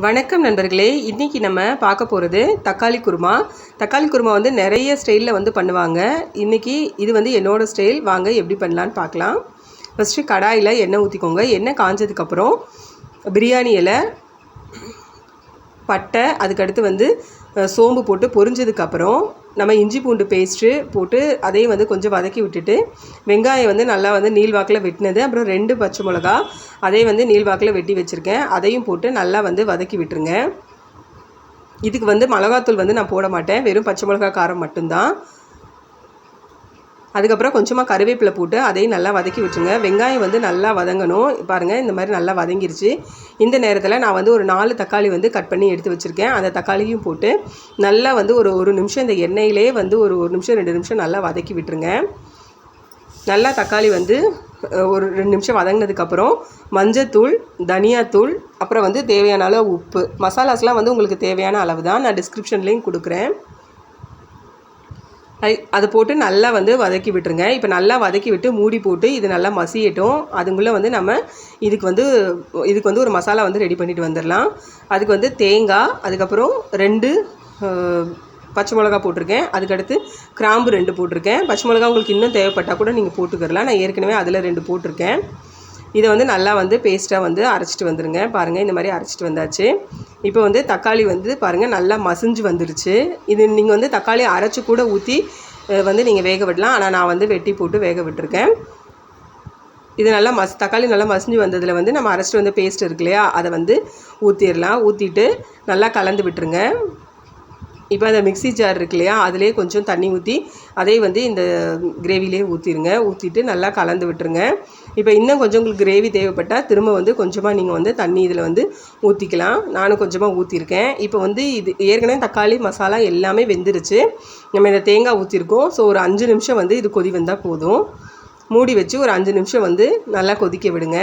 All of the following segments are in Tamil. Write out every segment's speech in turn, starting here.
வணக்கம் நண்பர்களே. இன்றைக்கி நம்ம பார்க்க போகிறது தக்காளி குருமா. தக்காளி குருமா வந்து நிறைய ஸ்டைலில் வந்து பண்ணுவாங்க. இன்றைக்கி இது வந்து என்னோடய ஸ்டைல் வாங்க எப்படி பண்ணலான்னு பார்க்கலாம். ஃபஸ்ட்டு கடாயில் எண்ணெய் ஊற்றிக்கோங்க எண்ணெய் காஞ்சதுக்கப்புறம் பிரியாணி இலை பட்டை அதுக்கடுத்து வந்து சோம்பு போட்டு பொரிஞ்சதுக்கப்புறம் நம்ம இஞ்சி பூண்டு பேஸ்ட்டு போட்டு அதையும் வந்து கொஞ்சம் வதக்கி விட்டுட்டு வெங்காயம் வந்து நல்லா வந்து நீள்வாக்கில் வெட்டினது அப்புறம் ரெண்டு பச்சை மிளகா அதையும் வந்து நீள்வாக்கில் வெட்டி வச்சுருக்கேன். அதையும் போட்டு நல்லா வந்து வதக்கி விட்டுருங்க. இதுக்கு வந்து மிளகாத்தூள் வந்து நான் போட மாட்டேன். வெறும் பச்சை மிளகா காரம் மட்டும்தான். அதுக்கப்புறம் கொஞ்சமாக கருவேப்பிலை போட்டு அதையும் நல்லா வதக்கி விட்டுருங்க வெங்காயம் வந்து நல்லா வதங்கணும். பாருங்கள் இந்த மாதிரி நல்லா வதங்கிருச்சு. இந்த நேரத்தில் நான் வந்து ஒரு நாலு தக்காளி வந்து கட் பண்ணி எடுத்து வச்சுருக்கேன். அந்த தக்காளியும் போட்டு நல்லா வந்து ஒரு ஒரு நிமிஷம் இந்த எண்ணெயிலே வந்து ஒரு ஒரு நிமிஷம் ரெண்டு நிமிஷம் நல்லா வதக்கி விட்டுருங்க. நல்லா தக்காளி வந்து ஒரு ரெண்டு நிமிஷம் வதங்கினதுக்கப்புறம் மஞ்சத்தூள் தனியாத்தூள் அப்புறம் வந்து தேவையான அளவு உப்பு. மசாலாஸ்லாம் வந்து உங்களுக்கு தேவையான அளவு தான். நான் டிஸ்கிரிப்ஷன்லேயும் கொடுக்குறேன். அதை போட்டு நல்லா வந்து வதக்கி விட்டுருங்க. இப்போ நல்லா வதக்கி விட்டு மூடி போட்டு இது நல்லா மசியட்டும். அதுக்குள்ளே வந்து நம்ம இதுக்கு வந்து இதுக்கு வந்து ஒரு மசாலா வந்து ரெடி பண்ணிட்டு வந்துடலாம் அதுக்கு வந்து தேங்காய் அதுக்கப்புறம் ரெண்டு பச்சை மிளகா போட்டிருக்கேன். அதுக்கடுத்து கிராம்பு ரெண்டு போட்டிருக்கேன். பச்சை மிளகா உங்களுக்கு இன்னும் தேவைப்பட்டால் கூட நீங்கள் போட்டுக்கிறலாம். நான் ஏற்கனவே அதில் ரெண்டு போட்டிருக்கேன். இதை வந்து நல்லா வந்து பேஸ்ட்டாக வந்து அரைச்சிட்டு வந்துடுங்க பாருங்கள் இந்த மாதிரி அரைச்சிட்டு வந்தாச்சு. இப்போ வந்து தக்காளி வந்து பாருங்கள் நல்லா மசிஞ்சு வந்துடுச்சு இது நீங்கள் வந்து தக்காளி அரைச்சி கூட ஊற்றி வந்து நீங்கள் வேக விடலாம். ஆனால் நான் வந்து வெட்டி போட்டு வேக விட்டுருக்கேன். இது நல்லா மஸ் தக்காளி நல்லா மசிஞ்சு வந்ததில் வந்து நம்ம அரைச்சிட்டு வந்த பேஸ்ட் இருக்கு இல்லையா அதை வந்து ஊற்றிடலாம் ஊற்றிட்டு நல்லா கலந்து விட்டுருங்க. இப்போ அந்த மிக்ஸி ஜார் இருக்கு இல்லையா அதிலே கொஞ்சம் தண்ணி ஊற்றி அதே வந்து இந்த கிரேவிலே ஊற்றிடுங்க ஊற்றிட்டு நல்லா கலந்து விட்டுருங்க. இப்போ இன்னும் கொஞ்சம் உங்களுக்கு கிரேவி தேவைப்பட்டால் திரும்ப வந்து கொஞ்சமாக நீங்கள் வந்து தண்ணி இதில் வந்து ஊற்றிக்கலாம் நானும் கொஞ்சமாக ஊற்றிருக்கேன் இப்போ வந்து இது ஏற்கனவே தக்காளி மசாலா எல்லாமே வெந்துருச்சு. நம்ம இந்த தேங்காய் ஊற்றிருக்கோம் ஸோ ஒரு அஞ்சு நிமிஷம் வந்து இது கொதி வந்தால் போதும். மூடி வச்சு ஒரு அஞ்சு நிமிஷம் வந்து நல்லா கொதிக்க விடுங்க.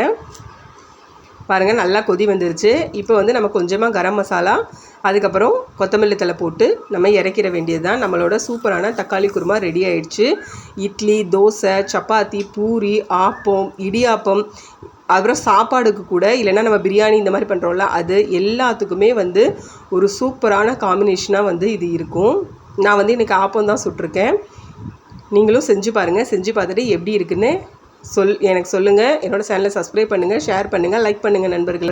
பாருங்கள் நல்லா கொதி வந்துருச்சு. இப்போ வந்து நம்ம கொஞ்சமாக கரம் மசாலா அதுக்கப்புறம் கொத்தமல்லி தழை போட்டு நம்ம இறக்கிற வேண்டியது தான் நம்மளோட சூப்பரான தக்காளி குருமா ரெடி ஆயிடுச்சு. இட்லி தோசை சப்பாத்தி பூரி ஆப்பம் இடியாப்பம் அப்புறம் சாப்பாடுக்கு கூட இல்லைன்னா நம்ம பிரியாணி இந்த மாதிரி பண்ணுறோம்ல அது எல்லாத்துக்குமே வந்து ஒரு சூப்பரான காம்பினேஷனாக வந்து இது இருக்கும். நான் வந்து இன்றைக்கி ஆப்பம் தான் சுட்டிருக்கேன். நீங்களும் செஞ்சு பாருங்கள் செஞ்சு பார்த்துட்டு எப்படி இருக்குன்னு சொல் எனக்கு சொல்லுங்கள் என்னோட சேனலை சப்ஸ்கிரைப் பண்ணுங்கள் ஷேர் பண்ணுங்கள் லைக் பண்ணுங்கள் நண்பர்கள்.